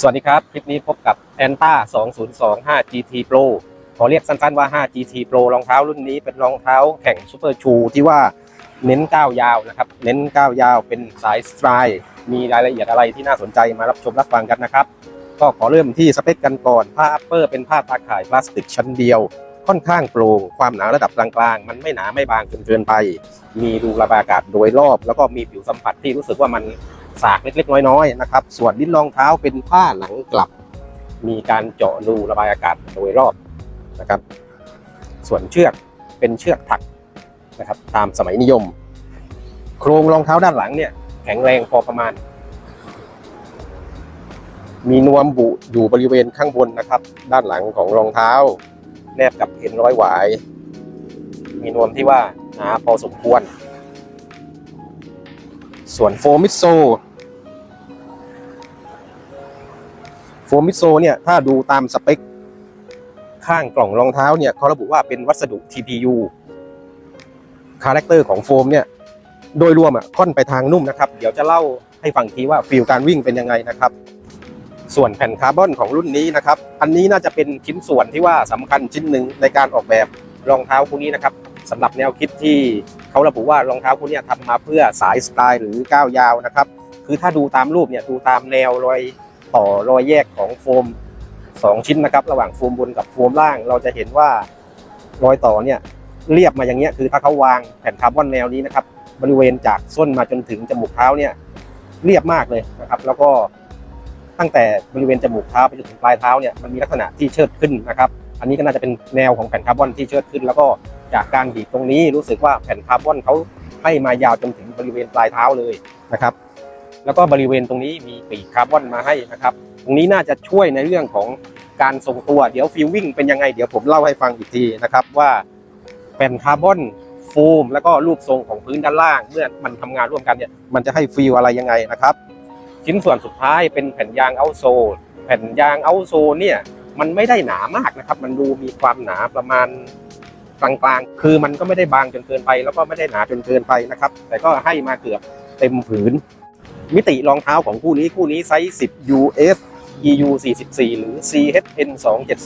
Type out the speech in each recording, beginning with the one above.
สวัสดีครับ คลิปนี้พบกับ a n t a 202 5 GT Pro ขอเรียกสั้นๆว่า 5 GT Pro รองเท้ารุ่นนี้เป็นรองเท้าแข่งซูเปอร์ชูที่ว่าเน้นก้าวยาวนะครับ เน้นก้าวยาวเป็นสายสไตล์มีรายละเอียดอะไรที่น่าสนใจมารับชมรับฟังกันนะครับ ก็ขอเริ่มที่สเปคกันก่อน ผ้าอัปเปอร์เป็นผ้าตาข่ายพลาสติกชั้นเดียว ค่อนข้างโปร่งความหนาระดับกลางๆ มันไม่หนาไม่บางจนเกินไป มีรูระบายอากาศโดยรอบ แล้วก็มีผิวสัมผัสที่รู้สึกว่ามัน สากเล็กๆน้อยๆนะครับ ส่วนลิ้นรองเท้าเป็นผ้าหนังกลับ มีการเจาะรูระบายอากาศโดยรอบนะครับ ส่วนเชือกเป็นเชือกถักนะครับตามสมัยนิยม โครงรองเท้าด้านหลังเนี่ยแข็งแรงพอประมาณ มีนวมบุอยู่บริเวณข้างบนนะครับ ด้านหลังของรองเท้า แนบกับเอ็นร้อยหวาย มีนวมที่ว่าหนาพอสมควร ส่วนโฟมิโซ โฟมิโซเนี่ยถ้าดูตามสเปค ข้างกล่องรองเท้าเนี่ยเขาระบุว่าเป็นวัสดุ TPU คาแรคเตอร์ของโฟมเนี่ยโดยรวมอะค่อนไปทางนุ่มนะครับ เดี๋ยวจะเล่าให้ฟังทีว่าฟีลการวิ่งเป็นยังไงนะครับ ส่วนแผ่นคาร์บอนของรุ่นนี้นะครับ อันนี้น่าจะเป็นชิ้นส่วนที่ว่าสำคัญชิ้นหนึ่งในการออกแบบรองเท้าคู่นี้นะครับสำหรับแนวคิดที่เขาระบุว่ารองเท้าคู่นี้ทำมาเพื่อสายสไตล์หรือก้าวยาวนะครับ คือถ้าดูตามรูปเนี่ยดูตามแนวรอย ต่อรอยแยกของโฟม 2 ชิ้นนะครับ ระหว่างโฟมบนกับโฟมล่าง เราจะเห็นว่ารอยต่อเนี่ยเรียบมาอย่างเงี้ยคือถ้าเขาวางแผ่นคาร์บอนแนวนี้นะครับ บริเวณจากส้นมาจนถึงจมูกเท้าเนี่ยเรียบมากเลยนะครับ แล้วก็ตั้งแต่บริเวณจมูกเท้าไปจนถึงปลายเท้าเนี่ยมันมีลักษณะที่เชิดขึ้นนะครับ อันนี้ก็น่าจะเป็นแนวของแผ่นคาร์บอนที่เชิดขึ้น แล้วก็จากการบีบตรงนี้รู้สึกว่าแผ่นคาร์บอนเขาให้มายาวจนถึงบริเวณปลายเท้าเลยนะครับ แล้วก็บริเวณตรงนี้มีปีกคาร์บอนมาให้นะครับ ตรงนี้น่าจะช่วยในเรื่องของการทรงตัว เดี๋ยวฟิลวิ่งเป็นยังไงเดี๋ยวผมเล่าให้ฟังอีกทีนะครับว่าแผ่นคาร์บอนโฟม แล้วก็รูปทรงของพื้นด้านล่าง เมื่อมันทำงานร่วมกันเนี่ยมันจะให้ฟีลอะไรยังไงนะครับ ชิ้นส่วนสุดท้ายเป็นแผ่นยางเอาโซแผ่นยางเอาโซเนี่ยมันไม่ได้หนามากนะครับ มันดูมีความหนาประมาณกลางๆ คือมันก็ไม่ได้บางจนเกินไป แล้วก็ไม่ได้หนาจนเกินไปนะครับ แต่ก็ให้มาเกือบเต็มผืน มิติรองเท้าของคู่นี้คู่นี้ไซส์10 US EU 44 หรือ CHN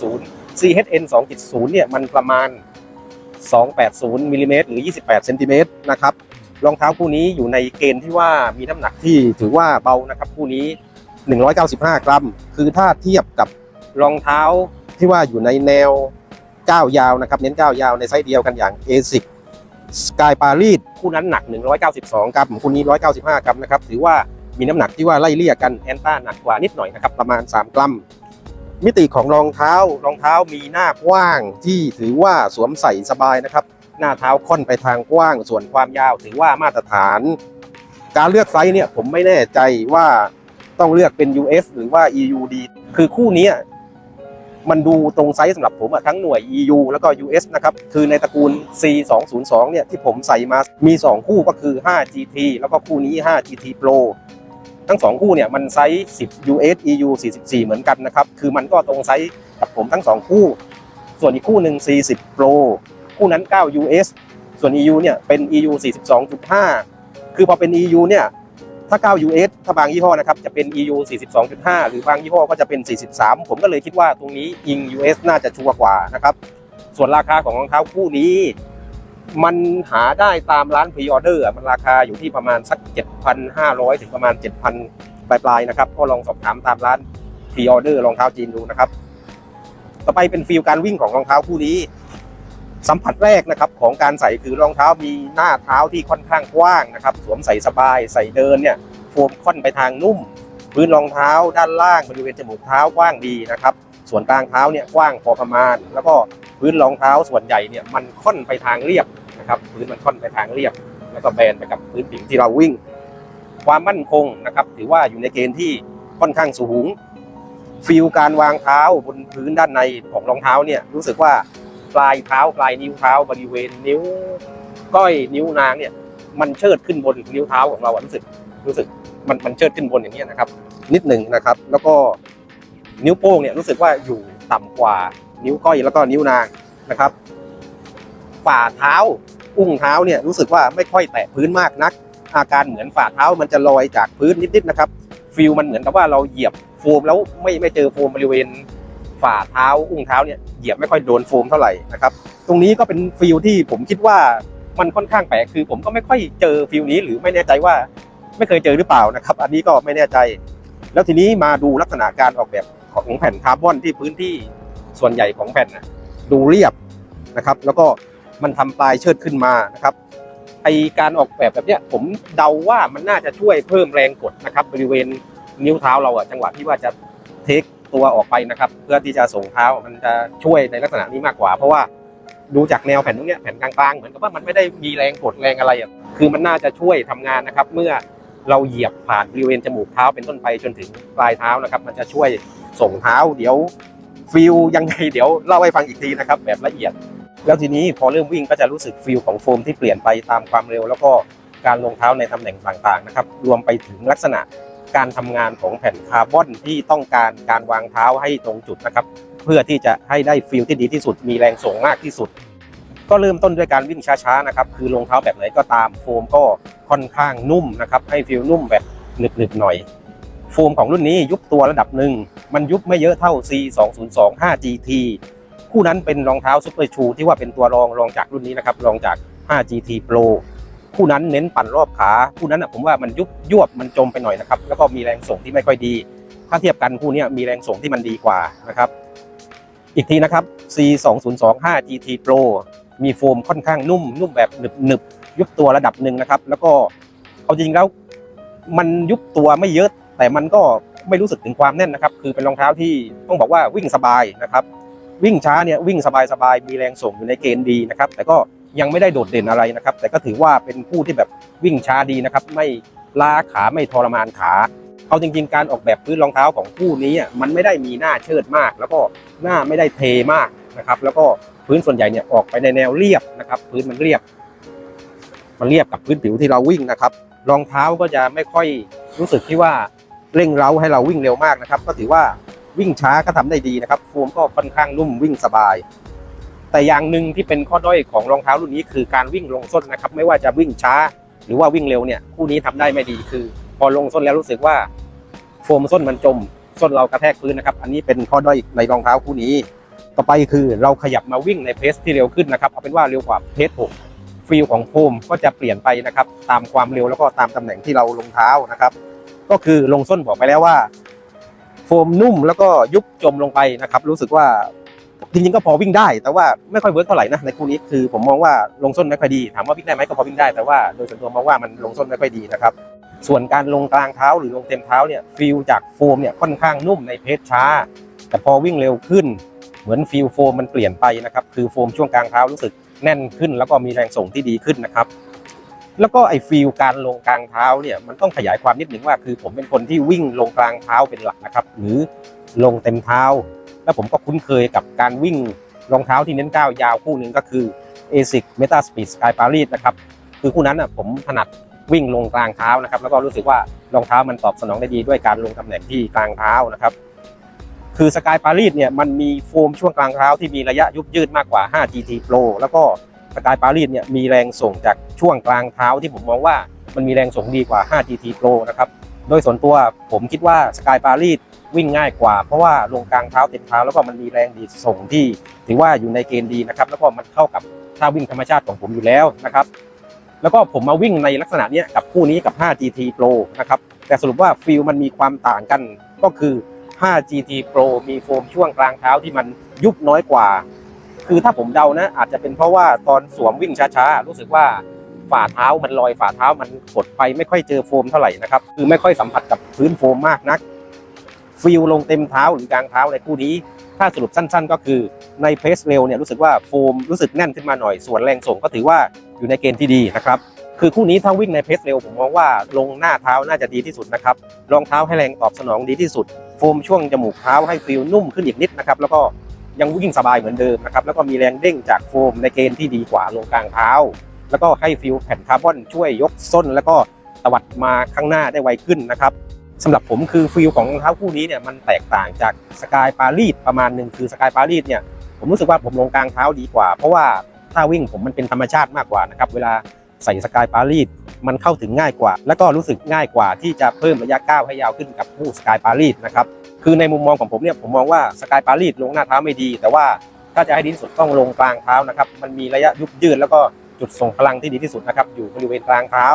270 CHN 270เนี่ยมันประมาณ 280มิลลิเมตรหรือ 28เซนติเมตรนะครับรองเท้าคู่นี้อยู่ในเกณฑ์ที่ว่ามีน้ำหนักที่ถือว่าเบานะครับคู่นี้ 195 กรัม คือถ้าเทียบกับรองเท้าที่ว่าอยู่ในแนวก้าวยาวนะครับ เน้นก้าวยาวในไซส์เดียวกันอย่าง ASIC Sky Paris คู่นั้นหนัก 192 กรัมคู่นี้ 195 กรัมนะครับถือว่ามีน้ำหนักที่ว่าไล่เลี่ยกันแอนต้าหนักกว่านิดหน่อยนะครับประมาณ 3 กรัม มิติของรองเท้ารองเท้ามีหน้ากว้างที่ถือว่าสวมใส่สบายนะครับ หน้าเท้าค่อนไปทางกว้างส่วนความยาวถือว่ามาตรฐาน การเลือกไซส์เนี่ยผมไม่แน่ใจว่าต้องเลือกเป็น US หรือว่า EU ดีคือคู่นี้ มันดูตรงไซส์สำหรับผมอะทั้งหน่วย EU แล้วก็ US นะครับ คือในตระกูล C 2 0 2 เนี่ยที่ผมใส่มา มี 2 คู่ก็คือ 5 GT แล้วก็คู่นี้ 5 GT Pro ทั้ง 2 คู่เนี่ยมันไซส์ 10 US EU 44 เหมือนกันนะครับ คือมันก็ตรงไซส์กับผมทั้ง 2 คู่ ส่วนอีกคู่หนึ่ง40 Pro คู่นั้น 9 US ส่วน EU เนี่ยเป็น EU 42.5 คือพอเป็น EU เนี่ย ถ้า 9 US ถ้าบางยี่ห้อนะครับจะเป็น EU 42.5 หรือบางยี่ห้อก็จะเป็น 43 ผมก็เลยคิดว่าตรงนี้อิง US น่าจะชัวร์กว่านะครับ ส่วนราคาของรองเท้าคู่นี้ มันหาได้ตามร้านพรีออเดอร์มันราคาอยู่ที่ประมาณสัก 7,500 ถึงประมาณ 7,000 ปลายๆนะครับก็ลองสอบถามตามร้านพรีออเดอร์รองเท้าจีนดูนะครับ ต่อไปเป็นฟีลการวิ่งของรองเท้าคู่นี้ สัมผัสแรกนะครับของการใส่คือรองเท้ามีหน้าเท้าที่ค่อนข้างกว้างนะครับ สวมใส่สบายใส่เดินเนี่ยโฟมค่อนไปทางนุ่ม พื้นรองเท้าด้านล่างบริเวณจมูกเท้ากว้างดีนะครับ ส่วนกลางเท้าเนี่ยกว้างพอประมาณ แล้วก็พื้นรองเท้าส่วนใหญ่เนี่ยมันค่อนไปทางเรียบนะครับพื้นมันค่อนไปทางเรียบ แล้วก็แบนไปกับพื้นผิวที่เราวิ่ง ความมั่นคงนะครับถือว่าอยู่ในเกณฑ์ที่ค่อนข้างสูงฟีลการวางเท้าบนพื้นด้านในของรองเท้าเนี่ยรู้สึกว่า ปลายเท้าปลายนิ้วเท้าบริเวณนิ้ว ก้อยนิ้วนางเนี่ย มันเชิดขึ้นบนนิ้วเท้าของเรารู้สึกรู้สึกมันมันเชิดขึ้นบนอย่างนี้นะครับ นิดหนึ่งนะครับ แล้วก็นิ้วโป้งเนี่ยรู้สึกว่าอยู่ต่ำกว่านิ้วก้อยแล้วก็นิ้วนางนะครับฝ่าเท้า อุ้งเท้าเนี่ยรู้สึกว่าไม่ค่อยแตะพื้นมากนัก อาการเหมือนฝ่าเท้ามันจะลอยจากพื้นนิดๆนะครับฟฟิลมันเหมือนกับว่าเราเหยียบโฟมแล้วไม่ไม่เจอโฟมบริเวณ ฝ่าเท้าอุ้งเท้าเนี่ยเหยียบไม่ค่อยโดนโฟมเท่าไหร่นะครับ ตรงนี้ก็เป็นฟิลที่ผมคิดว่ามันค่อนข้างแปลกคือ ผมก็ไม่ค่อยเจอฟิลนี้ หรือไม่แน่ใจว่าไม่เคยเจอหรือเปล่านะครับ อันนี้ก็ไม่แน่ใจ แล้วทีนี้มาดูลักษณะการออกแบบของแผ่นคาร์บอนที่พื้นที่ส่วนใหญ่ของแผ่นดูเรียบนะครับ แล้วก็มันทำปลายเชิดขึ้นมานะครับไอการออกแบบแบบเนี้ยผมเดาว่ามันน่าจะช่วยเพิ่มแรงกดนะครับ บริเวณนิ้วเท้าเราอะจังหวะที่ว่าจะเทค ตัวออกไปนะครับ เพื่อที่จะส่งเท้ามันจะช่วยในลักษณะนี้มากกว่า เพราะว่าดูจากแนวแผ่นตรงนี้แผ่นกลางๆเหมือนกับว่ามันไม่ได้มีแรงกดแรงอะไรอะคือมันน่าจะช่วยทำงานนะครับ เมื่อเราเหยียบผ่านบริเวณจมูกเท้าเป็นต้นไปจนถึงปลายเท้านะครับ มันจะช่วยส่งเท้าเดี๋ยวฟิลยังไงเดี๋ยวเล่าให้ฟังอีกทีนะครับ แบบละเอียด แล้วทีนี้พอเริ่มวิ่งก็จะรู้สึกฟิลของโฟมที่เปลี่ยนไปตามความเร็ว แล้วก็การลงเท้าในตำแหน่งต่างๆนะครับรวมไปถึงลักษณะ การทำงานของแผ่นคาร์บอนที่ต้องการการวางเท้าให้ตรงจุดนะครับ เพื่อที่จะให้ได้ฟิลที่ดีที่สุดมีแรงส่งมากที่สุด ก็เริ่มต้นด้วยการวิ่งช้าๆนะครับคือรองเท้าแบบไหนก็ตามโฟมก็ค่อนข้างนุ่มนะครับให้ฟิลนุ่มแบบหนึบๆหน่อยโฟมของรุ่นนี้ยุบตัวระดับหนึ่ง มันยุบไม่เยอะเท่า C 2 0 2 5 GT คู่นั้นเป็นรองเท้าซุปเปอร์ชูที่ว่าเป็นตัวรองรองจากรุ่นนี้นะครับรองจาก 5 GT Pro คู่นั้นเน้นปั่นรอบขาคู่นั้นนะผมว่ามันยุบยวบมันจมไปหน่อยนะครับ แล้วก็มีแรงส่งที่ไม่ค่อยดี ถ้าเทียบกันคู่นี้มีแรงส่งที่มันดีกว่านะครับอีกทีนะครับ C 2 0 2 5 GT Pro มีโฟมค่อนข้างนุ่ม นุ่มแบบหนึบหนึบยุบตัวระดับหนึ่งนะครับ แล้วก็เอาจริงแล้วมันยุบตัวไม่เยอะ แต่มันก็ไม่รู้สึกถึงความแน่นนะครับ คือเป็นรองเท้าที่ต้องบอกว่าวิ่งสบายนะครับ วิ่งช้าเนี่ยวิ่งสบายๆมีแรงส่งอยู่ในเกณฑ์ดีนะครับ แต่ก็ ยังไม่ได้โดดเด่นอะไรนะครับ แต่ก็ถือว่าเป็นผู้ที่แบบวิ่งช้าดีนะครับ ไม่ล้าขาไม่ทรมานขาเอาจริง ๆ การออกแบบพื้นรองเท้าของคู่นี้อะมันไม่ได้มีหน้าเชิดมาก แล้วก็หน้าไม่ได้เทมากนะครับ แล้วก็พื้นส่วนใหญ่เนี่ยออกไปในแนวเรียบนะครับ พื้นมันเรียบ มันเรียบกับพื้นผิวที่เราวิ่งนะครับ รองเท้าก็จะไม่ค่อยรู้สึกที่ว่าเร่งเร้าให้เราวิ่งเร็วมากนะครับ ก็ถือว่าวิ่งช้าก็ทำได้ดีนะครับโฟมก็ค่อนข้างนุ่มวิ่งสบาย แต่อย่างหนึ่งที่เป็นข้อด้อยของรองเท้ารุ่นนี้คือการวิ่งลงส้นนะครับ ไม่ว่าจะวิ่งช้าหรือว่าวิ่งเร็วเนี่ยคู่นี้ทำได้ไม่ดีคือ พอลงส้นแล้วรู้สึกว่า โฟมส้นมันจม ส้นเรากระแทกพื้นนะครับ อันนี้เป็นข้อด้อยในรองเท้าคู่นี้ ต่อไปคือเราขยับมาวิ่งในเพสที่เร็วขึ้นนะครับเอาเป็นว่าเร็วกว่าเพสหกฟีลของโฟมก็จะเปลี่ยนไปนะครับ ตามความเร็วแล้วก็ตามตำแหน่งที่เราลงเท้านะครับ ก็คือลงส้นบอกไปแล้วว่า โฟมนุ่มแล้วก็ยุบจมลงไปนะครับ รู้สึกว่า จริงๆก็พอวิ่งได้ แต่ว่าไม่ค่อยเวิร์กเท่าไหร่นะในคู่นี้คือผมมองว่าลงส้นไม่ค่อยดีถามว่าวิ่งได้ไหมก็พอวิ่งได้แต่ว่าโดยส่วนตัวมองว่ามันลงส้นไม่ค่อยดีนะครับส่วนการลงกลางเท้าหรือลงเต็มเท้าเนี่ยฟีลจากโฟมเนี่ยค่อนข้างนุ่มในเพจช้า แต่พอวิ่งเร็วขึ้น เหมือนฟีลโฟมมันเปลี่ยนไปนะครับคือโฟมช่วงกลางเท้ารู้สึกแน่นขึ้น แล้วก็มีแรงส่งที่ดีขึ้นนะครับแล้วก็ไอ้ฟีลการลงกลางเท้าเนี่ยมันต้องขยายความนิดหนึ่งว่าคือผมเป็นคนที่วิ่งลงกลางเท้าเป็นหลักนะครับหรือลงเต็มเท้า แล้วผมก็คุ้นเคยกับการวิ่งรองเท้าที่เน้นก้าวยาวคู่หนึ่งก็คือ ASIC Meta Speed Sky Paris นะครับคือคู่นั้นอะผมถนัดวิ่งลงกลางเท้านะครับ แล้วก็รู้สึกว่ารองเท้ามันตอบสนองได้ดีด้วยการลงตำแหน่งที่กลางเท้านะครับ คือสกายปารีสเนี่ยมันมีโฟมช่วงกลางเท้าที่มีระยะยุบยืดมากกว่า 5 GT Pro แล้วก็สกายปารีสเนี่ยมีแรงส่งจากช่วงกลางเท้าที่ผมมองว่ามันมีแรงส่งดีกว่า 5 GT Pro นะครับ โดยส่วนตัวผมคิดว่าสกายปารีส วิ่งง่ายกว่า เพราะว่าลงกลางเท้าต็มเท้าแล้วก็มันมีแรงดีดส่งที่ ถือว่าอยู่ในเกณฑ์ดีนะครับ แล้วก็มันเข้ากับท่าวิ่งธรรมชาติของผมอยู่แล้วนะครับ แล้วก็ผมมาวิ่งในลักษณะนี้กับคู่นี้กับ 5 GT Pro นะครับแต่สรุปว่าฟิลมันมีความต่างกันก็คือ 5 GT Pro มีโฟมช่วงกลางเท้าที่มันยุบน้อยกว่า คือถ้าผมเดานะ อาจจะเป็นเพราะว่าตอนสวมวิ่งช้าๆ รู้สึกว่าฝ่าเท้ามันลอยฝ่าเท้ามันกดไปไม่ค่อยเจอโฟมเท่าไหร่นะครับ คือไม่ค่อยสัมผัสกับพื้นโฟมมากนัก ฟิลลงเต็มเท้าหรือกลางเท้าในคู่นี้ ถ้าสรุปสั้นๆ ก็คือในเพสเร็วเนี่ยรู้สึกว่าโฟมรู้สึกแน่นขึ้นมาหน่อย ส่วนแรงส่งก็ถือว่าอยู่ในเกณฑ์ที่ดีนะครับคือคู่นี้ถ้าวิ่งในเพสเร็วผมมองว่าลงหน้าเท้าน่าจะดีที่สุดนะครับรองเท้าให้แรงตอบสนองดีที่สุด โฟมช่วงจมูกเท้าให้ฟีลนุ่มขึ้นอีกนิดนะครับแล้วก็ยังวิ่งสบายเหมือนเดิมนะครับแล้วก็มีแรงเด้งจากโฟมในเกณฑ์ที่ดีกว่าลงกลางเท้า แล้วก็ให้ฟีลแผ่นคาร์บอนช่วยยกส้น แล้วก็ตวัดมาข้างหน้าได้ไวขึ้นนะครับ สำหรับผมคือฟีลของรองเท้าคู่นี้เนี่ยมันแตกต่างจากสกายปารีสประมาณหนึ่งคือสกายปารีสเนี่ยผมรู้สึกว่าผมลงกลางเท้าดีกว่า เพราะว่าถ้าวิ่งผมมันเป็นธรรมชาติมากกว่านะครับเวลาใส่สกายปารีสมันเข้าถึงง่ายกว่า แล้วก็รู้สึกง่ายกว่าที่จะเพิ่มระยะก้าวให้ยาวขึ้นกับผู้สกายปารีสนะครับคือในมุมมองของผมเนี่ยผมมองว่าสกายปารีสลงหน้าเท้าไม่ดี แต่ว่าถ้าจะให้ดีที่สุดต้องลงกลางเท้านะครับมันมีระยะยุบยืดแล้วก็จุดส่งพลังที่ดีที่สุดนะครับอยู่บริเวณกลางเท้า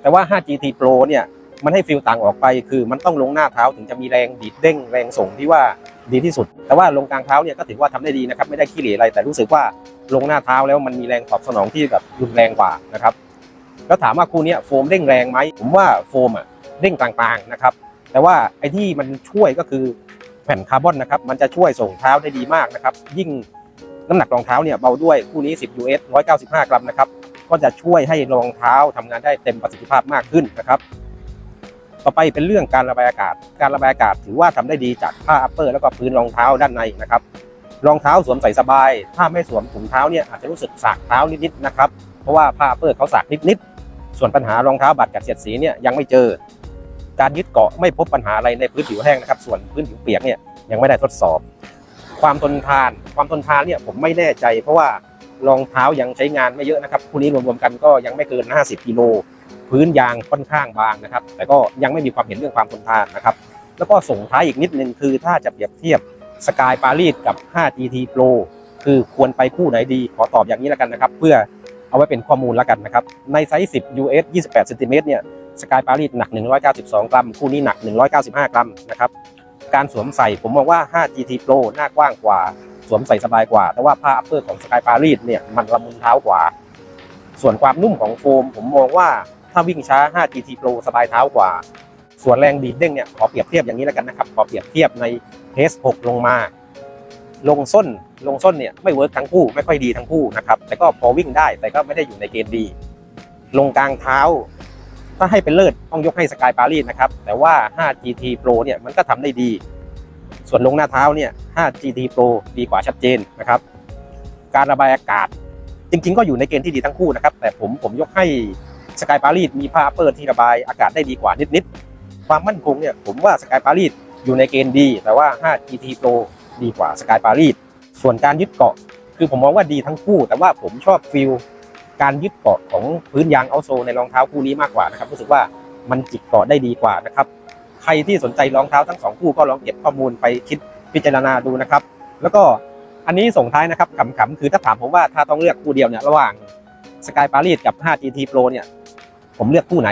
แต่ว่า 5GT Pro เนี่ย มันให้ฟิลต่างออกไป คือมันต้องลงหน้าเท้าถึงจะมีแรงดีดเด้งแรงส่งที่ว่าดีที่สุด แต่ว่าลงกลางเท้าเนี่ยก็ถือว่าทำได้ดีนะครับไม่ได้ขี้เหร่อะไรแต่รู้สึกว่าลงหน้าเท้าแล้วมันมีแรงตอบสนองที่แบบรุนแรงกว่านะครับแล้วถามว่าคู่นี้โฟมเด้งแรงไหมผมว่าโฟมอะเด้งกลางๆนะครับ แต่ว่าไอ้ที่มันช่วยก็คือแผ่นคาร์บอนนะครับ มันจะช่วยส่งเท้าได้ดีมากนะครับ ยิ่งน้ำหนักรองเท้าเนี่ยเบาด้วยคู่นี้ 10 US 195 กรัมนะครับ ก็จะช่วยให้รองเท้าทำงานได้เต็มประสิทธิภาพมากขึ้นนะครับ ต่อไปเป็นเรื่องการระบายอากาศ การระบายอากาศถือว่าทำได้ดีจากผ้าอัปเปอร์แล้วก็พื้นรองเท้าด้านในนะครับรองเท้าสวมใส่สบาย ถ้าไม่สวมถุงเท้าเนี่ยอาจจะรู้สึกสากเท้านิดๆนะครับเพราะว่าผ้าอัปเปอร์เขาสากนิดๆส่วนปัญหารองเท้าบาดกัดเสียดสีเนี่ยยังไม่เจอ การยึดเกาะไม่พบปัญหาอะไรในพื้นผิวแห้งนะครับ ส่วนพื้นผิวเปียกเนี่ยยังไม่ได้ทดสอบ ความทนทาน ความทนทานเนี่ยผมไม่แน่ใจ เพราะว่ารองเท้ายังใช้งานไม่เยอะนะครับคู่นี้รวมๆกันก็ยังไม่เกิน 50กิโล พื้นยางค่อนข้างบางนะครับ แต่ก็ยังไม่มีความเห็นเรื่องความทนทานนะครับ แล้วก็ส่งท้ายอีกนิดนึงคือถ้าจะเปรียบเทียบสกายปารีสกับ 5GT Pro คือควรไปคู่ไหนดี ขอตอบอย่างนี้แล้วกันนะครับ เพื่อเอาไว้เป็นข้อมูลแล้วกันนะครับ ในไซส์ 10 US 28เซนติเมตรเนี่ยสกายปารีสหนัก 192 กรัม คู่นี้หนัก 195 กรัมนะครับ การสวมใส่ผมมองว่า 5GT Pro หน้ากว้างกว่า สวมใส่สบายกว่า แต่ว่าผ้าอัปเปอร์ของสกายปารีสเนี่ยมันละมุนเท้ากว่า ส่วนความนุ่มของโฟมผมมองว่า ถ้าวิ่งช้า 5GT Pro สบายเท้ากว่า ส่วนแรงดีดเด้งเนี่ยขอเปรียบเทียบอย่างนี้แล้วกันนะครับ ขอเปรียบเทียบในเทส6ลงมา ลงส้นลงส้นเนี่ยไม่เวิร์กทั้งคู่ไม่ค่อยดีทั้งคู่นะครับ แต่ก็พอวิ่งได้แต่ก็ไม่ได้อยู่ในเกณฑ์ดี ลงกลางเท้า ถ้าให้เป็นเลิศต้องยกให้สกายปารีสนะครับ แต่ว่า 5GT Pro เนี่ยมันก็ทำได้ดี ส่วนลงหน้าเท้าเนี่ย 5GT Pro ดีกว่าชัดเจนนะครับ การระบายอากาศจริงๆ ก็อยู่ในเกณฑ์ที่ดีทั้งคู่นะครับ แต่ผมผมยกให้ สกายปารีสมีผ้าเปิดที่ระบายอากาศได้ดีกว่านิดๆ ความมั่นคงเนี่ยผมว่าสกายปารีสอยู่ในเกณฑ์ดี แต่ว่า 5GT Pro ดีกว่าสกายปารีสส่วนการยึดเกาะ คือผมมองว่าดีทั้งคู่ แต่ว่าผมชอบฟิลการยึดเกาะของพื้นยางเอาโซในรองเท้าคู่นี้มากกว่านะครับรู้สึกว่ามันจิกเกาะได้ดีกว่านะครับใครที่สนใจรองเท้าทั้งสองคู่ก็ลองเก็บข้อมูลไปคิดพิจารณาดูนะครับ แล้วก็อันนี้ส่งท้ายนะครับขำๆคือถ้าถามผมว่าถ้าต้องเลือกคู่เดียวเนี่ยระหว่างสกายปารีสกับ 5GT Pro เนี่ย ผมเลือกคู่ไหน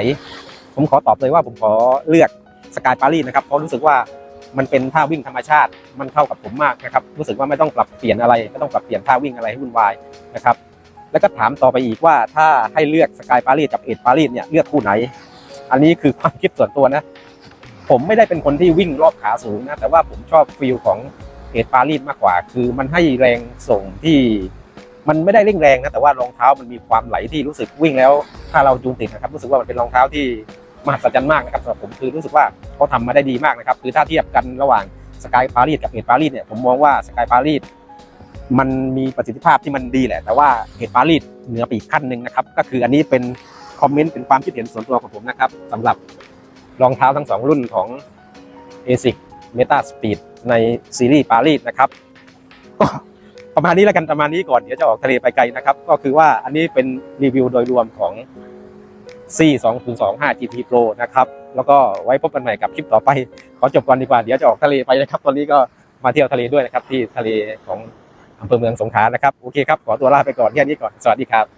ผมขอตอบเลยว่าผมขอเลือกสกายปารีสนะครับเพราะรู้สึกว่ามันเป็นท่าวิ่งธรรมชาติมันเข้ากับผมมากนะครับรู้สึกว่าไม่ต้องปรับเปลี่ยนอะไรไม่ต้องปรับเปลี่ยนท่าวิ่งอะไรให้วุ่นวายนะครับแล้วก็ถามต่อไปอีกว่าถ้าให้เลือกสกายปารีสกับเอ็ดปารีสเนี่ยเลือกคู่ไหน อันนี้คือความคิดส่วนตัวนะ ผมไม่ได้เป็นคนที่วิ่งรอบขาสูงนะแต่ว่าผมชอบฟีลของเอ็ดปารีสมากกว่า คือมันให้แรงส่งที่ มันไม่ได้เร่งแรงนะแต่ว่ารองเท้ามันมีความไหลที่รู้สึกวิ่งแล้วถ้าเราจูนติดนะครับรู้สึกว่ามันเป็นรองเท้าที่มหัศจรรย์มากนะครับสำหรับผมคือรู้สึกว่าเขาทำมาได้ดีมากนะครับคือถ้าเทียบกันระหว่างสกายปารีสกับเอ็ดปารีสเนี่ยผมมองว่าสกายปารีสมันมีประสิทธิภาพที่มันดีแหละ แต่ว่าเอ็ดปารีสเหนือไปอีกขั้นหนึ่งนะครับก็คืออันนี้เป็นคอมเมนต์เป็นความคิดเห็นส่วนตัวของผมนะครับสำหรับรองเท้าทั้งสองรุ่นของ ASIC Meta Speed ในซีรีส์ปารีสนะครับ ประมาณนี้แล้วกันประมาณนี้ก่อนเดี๋ยวจะออกทะเลไปไกลนะครับ ก็คือว่าอันนี้เป็นรีวิวโดยรวมของ C 2 0 2 5 GT Pro นะครับ แล้วก็ไว้พบกันใหม่กับคลิปต่อไป ขอจบก่อนดีกว่า เดี๋ยวจะออกทะเลไปนะครับ ตอนนี้ก็มาเที่ยวทะเลด้วยนะครับ ที่ทะเลของอำเภอเมืองสงขลานะครับ โอเคครับ ขอตัวลาไปก่อนแค่นี้ก่อน สวัสดีครับ